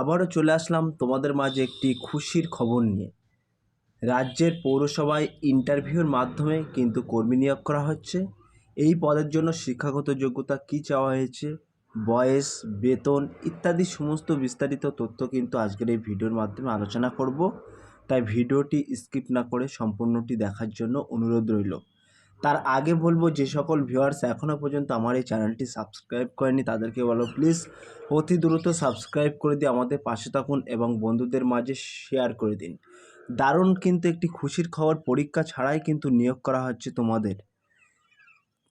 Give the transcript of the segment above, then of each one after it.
আবারও চলে আসলাম তোমাদের মাঝে একটি খুশির খবর নিয়ে। রাজ্যের পৌরসভায় ইন্টারভিউর মাধ্যমে কিন্তু কর্মী নিয়োগ করা হচ্ছে। এই পদের জন্য শিক্ষাগত যোগ্যতা কী চাওয়া হয়েছে, বয়স, বেতন ইত্যাদি সমস্ত বিস্তারিত তথ্য কিন্তু আজকের এই ভিডিওর মাধ্যমে আলোচনা করব। তাই ভিডিওটি স্কিপ না করে সম্পূর্ণটি দেখার জন্য অনুরোধ রইল। তার আগে বলব যে সকল ভিউয়ার্স এখনও পর্যন্ত আমার এই চ্যানেলটি সাবস্ক্রাইব করেনি তাদেরকে বলো প্লিজ অতি দ্রুত সাবস্ক্রাইব করে দিয়ে আমাদের পাশে থাকুন এবং বন্ধুদের মাঝে শেয়ার করে দিন। দারুণ কিন্তু একটি খুশির খবর, পরীক্ষা ছাড়াই কিন্তু নিয়োগ করা হচ্ছে তোমাদের।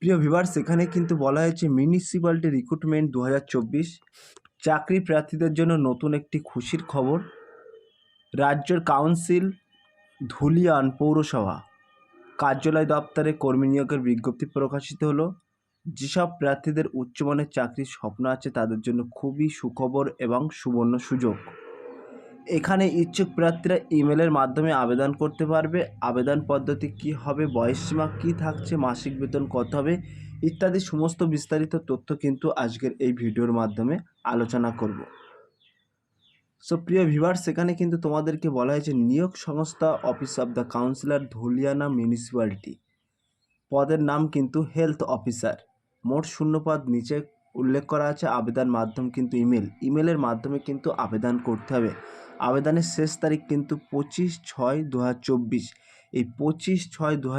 প্রিয় ভিভার্স এখানে কিন্তু বলা হয়েছে মিউনিসিপ্যালিটি রিক্রুটমেন্ট দু হাজার চব্বিশ, চাকরি প্রার্থীদের জন্য নতুন একটি খুশির খবর। রাজ্যের কাউন্সিল ধুলিয়ান পৌরসভা। কার্যালয় দপ্তরে কর্মী নিয়োগের বিজ্ঞপ্তি প্রকাশিত হলো। যেসব প্রার্থীদের উচ্চমানের চাকরির স্বপ্ন আছে, তাদের জন্য খুবই সুখবর এবং সুবর্ণ সুযোগ। এখানে ইচ্ছুক প্রার্থীরা ইমেলের মাধ্যমে আবেদন করতে পারবে। আবেদন পদ্ধতি কী হবে বয়সসীমা কী থাকছে, মাসিক বেতন কত হবে, ইত্যাদি সমস্ত বিস্তারিত তথ্য কিন্তু আজকের এই ভিডিওর মাধ্যমে আলোচনা করব। সো প্রিয় ভিভার সেখানে কিন্তু তোমাদেরকে বলা হয়েছে নিয়োগ সংস্থা office of the councillor Dhulian municipality পদের নাম কিন্তু হেলথ অফিসার মোট শূন্যপদ নিচে উল্লেখ করা আছে, আবেদন মাধ্যম কিন্তু ইমেল ইমেলের মাধ্যমে কিন্তু আবেদন করতে হবে। আবেদনের শেষ তারিখ কিন্তু পঁচিশ ছয় দু এই পঁচিশ ছয় দু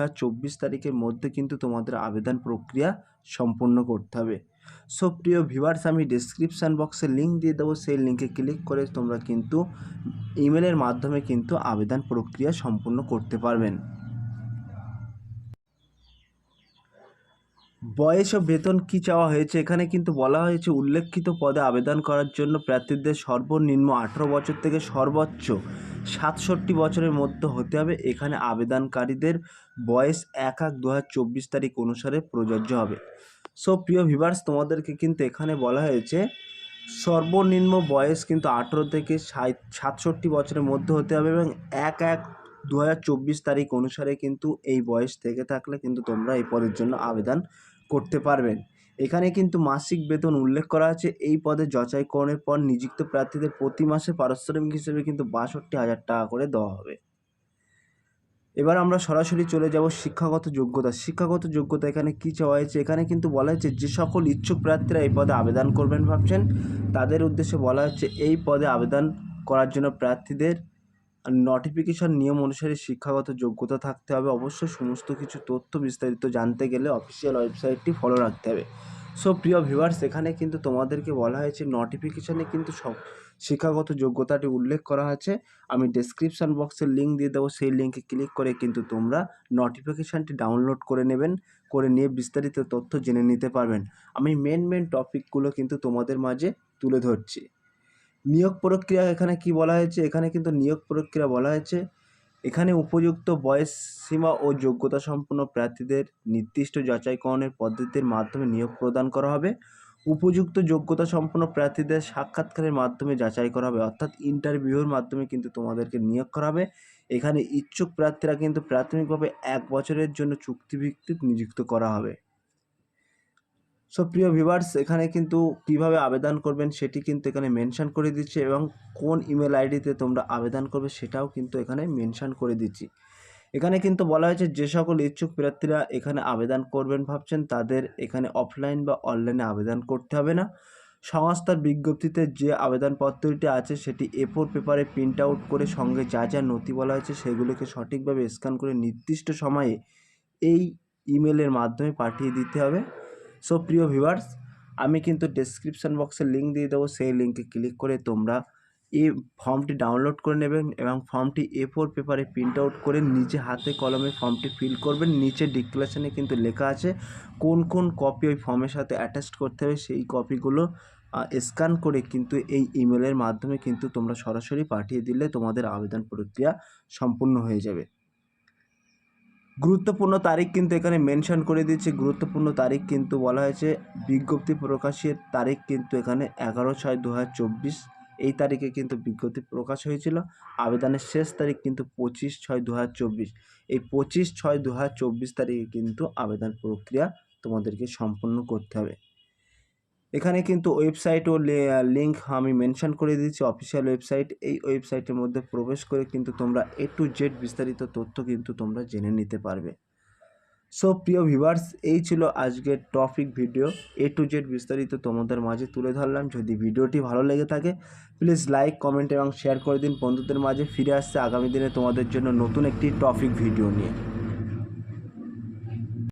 তারিখের মধ্যে কিন্তু তোমাদের আবেদন প্রক্রিয়া সম্পন্ন করতে হবে। সো প্রিয় ভিভার্স আমি ডিসক্রিপশান বক্সে লিঙ্ক দিয়ে দেবো। সেই লিঙ্কে ক্লিক করে তোমরা কিন্তু ইমেলের মাধ্যমে কিন্তু আবেদন প্রক্রিয়া সম্পূর্ণ করতে পারবেন। বয়স ও বেতন কী চাওয়া হয়েছে? এখানে কিন্তু বলা হয়েছে, উল্লেখিত পদে আবেদন করার জন্য প্রার্থীদের সর্বনিম্ন আঠেরো বছর থেকে সর্বোচ্চ সাতষট্টি বছরের মধ্যে হতে হবে। এখানে আবেদনকারীদের বয়স এক এক দু তারিখ অনুসারে প্রযোজ্য হবে। সো প্রিয় ভিভার্স তোমাদেরকে কিন্তু এখানে বলা হয়েছে, সর্বনিম্ন বয়স কিন্তু আঠেরো থেকে ষাট সাতষট্টি বছরের মধ্যে হতে হবে এবং এক এক দু তারিখ অনুসারে কিন্তু এই বয়স থেকে থাকলে কিন্তু তোমরা এই পদের জন্য আবেদন করতে পারবেন। এখানে কিন্তু মাসিক বেতন উল্লেখ করা আছে। এই পদে যাচাইকরণের পর নিযুক্ত প্রার্থীদের প্রতি মাসে পারিশ্রমিক হিসেবে কিন্তু বাষট্টি হাজার টাকা করে দেওয়া হবে। এবার আমরা সরাসরি চলে যাব শিক্ষাগত যোগ্যতা। শিক্ষাগত যোগ্যতা এখানে কী চাওয়া হয়েছে? এখানে কিন্তু বলা হয়েছে, যে সকল ইচ্ছুক প্রার্থীরা এই পদে আবেদন করবেন ভাবছেন। তাদের উদ্দেশ্যে বলা হচ্ছে, এই পদে আবেদন করার জন্য প্রার্থীদের নোটিফিকেশন নিয়ম অনুসারে শিক্ষাগত যোগ্যতা থাকতে হবে। অবশ্যই সমস্ত কিছু তথ্য বিস্তারিত জানতে গেলে অফিসিয়াল ওয়েবসাইটটি ফলো রাখতে হবে। সো প্রিয় ভিউয়ার্স এখানে কিন্তু তোমাদেরকে বলা হয়েছে নোটিফিকেশানে কিন্তু সব শিক্ষাগত যোগ্যতাটি উল্লেখ করা আছে। আমি ডেসক্রিপশান বক্সের লিঙ্ক দিয়ে দেবো, সেই লিঙ্কে ক্লিক করে কিন্তু তোমরা নোটিফিকেশানটি ডাউনলোড করে নেবেন, করে নিয়ে বিস্তারিত তথ্য জেনে নিতে পারবেন। আমি মেন মেন টপিকগুলো কিন্তু তোমাদের মাঝে তুলে ধরছি। নিয়োগ প্রক্রিয়া এখানে কি বলা হয়েছে? এখানে কিন্তু নিয়োগ প্রক্রিয়া বলা হয়েছে। এখানে উপযুক্ত বয়স সীমা ও যোগ্যতা সম্পন্ন প্রার্থীদের নির্দিষ্ট যাচাইকরণের পদ্ধতির মাধ্যমে নিয়োগ প্রদান করা হবে। উপযুক্ত যোগ্যতা সম্পন্ন প্রার্থীদের সাক্ষাৎকারের মাধ্যমে যাচাই করা হবে। অর্থাৎ ইন্টারভিউর মাধ্যমে কিন্তু তোমাদেরকে নিয়োগ করা হবে। এখানে ইচ্ছুক প্রার্থীরা কিন্তু প্রাথমিকভাবে এক বছরের জন্য চুক্তিভিত্তিক নিযুক্ত করা হবে। সো প্রিয় ভিভার্স এখানে কিন্তু কীভাবে আবেদন করবেন সেটি কিন্তু এখানে মেনশন করে দিচ্ছে এবং কোন ইমেল আইডিতে তোমরা আবেদন করবে সেটাও কিন্তু এখানে মেনশন করে দিচ্ছি। এখানে কিন্তু বলা হয়েছে যে সকল ইচ্ছুক প্রার্থীরা এখানে আবেদন করবেন ভাবছেন, তাদের এখানে অফলাইন বা অনলাইনে আবেদন করতে হবে না। সংস্থার বিজ্ঞপ্তিতে যে আবেদনপত্রটি আছে সেটি এ ফোর পেপারে প্রিন্ট আউট করে সঙ্গে যা যা নথি বলা হয়েছে সেগুলোকে সঠিকভাবে স্ক্যান করে নির্দিষ্ট সময়ে এই ইমেলের মাধ্যমে পাঠিয়ে দিতে হবে। সো প্রিয় ভিউয়ার্স আমি কিন্তু ডেসক্রিপশান বক্সে লিঙ্ক দিয়ে দেবো। সেই লিঙ্কে ক্লিক করে তোমরা এই ফর্মটি ডাউনলোড করে নেবেন এবং ফর্মটি এ ফোর পেপারে প্রিন্ট আউট করে নিজে হাতে কলমে ফর্মটি ফিল করবেন। নিচে ডিক্লারেশনে কিন্তু লেখা আছে কোন কোন কপি ওই ফর্মের সাথে অ্যাটাচ করতে হবে। সেই কপিগুলো স্ক্যান করে কিন্তু এই ইমেলের মাধ্যমে কিন্তু তোমরা সরাসরি পাঠিয়ে দিলে তোমাদের আবেদন প্রক্রিয়া সম্পূর্ণ হয়ে যাবে। গুরুত্বপূর্ণ তারিখ কিন্তু এখানে মেনশন করে দিয়েছে। গুরুত্বপূর্ণ তারিখ কিন্তু বলা হয়েছে, বিজ্ঞপ্তি প্রকাশের তারিখ কিন্তু এখানে এগারো ছয় দু এই তারিখে কিন্তু বিজ্ঞপ্তি প্রকাশ হয়েছিল। আবেদনের শেষ তারিখ কিন্তু পঁচিশ ছয় দু এই পঁচিশ ছয় দু তারিখে কিন্তু আবেদন প্রক্রিয়া তোমাদেরকে সম্পন্ন করতে হবে। এখানে কিন্তু ওয়েবসাইট ও লিঙ্ক আমি মেনশন করে দিচ্ছি অফিসিয়াল ওয়েবসাইট এই ওয়েবসাইটের মধ্যে প্রবেশ করে কিন্তু তোমরা এ টু জেড বিস্তারিত তথ্য কিন্তু তোমরা জেনে নিতে পারবে। সো প্রিয় ভিভার্স এই ছিল আজকের topic video A to Z বিস্তারিত তোমাদের মাঝে তুলে ধরলাম। যদি ভিডিওটি ভালো লেগে থাকে প্লিজ লাইক কমেন্ট এবং শেয়ার করে দিন। বন্ধুদের মাঝে ফিরে আসছে আগামী দিনে তোমাদের জন্য নতুন একটি টপিক ভিডিও নিয়ে।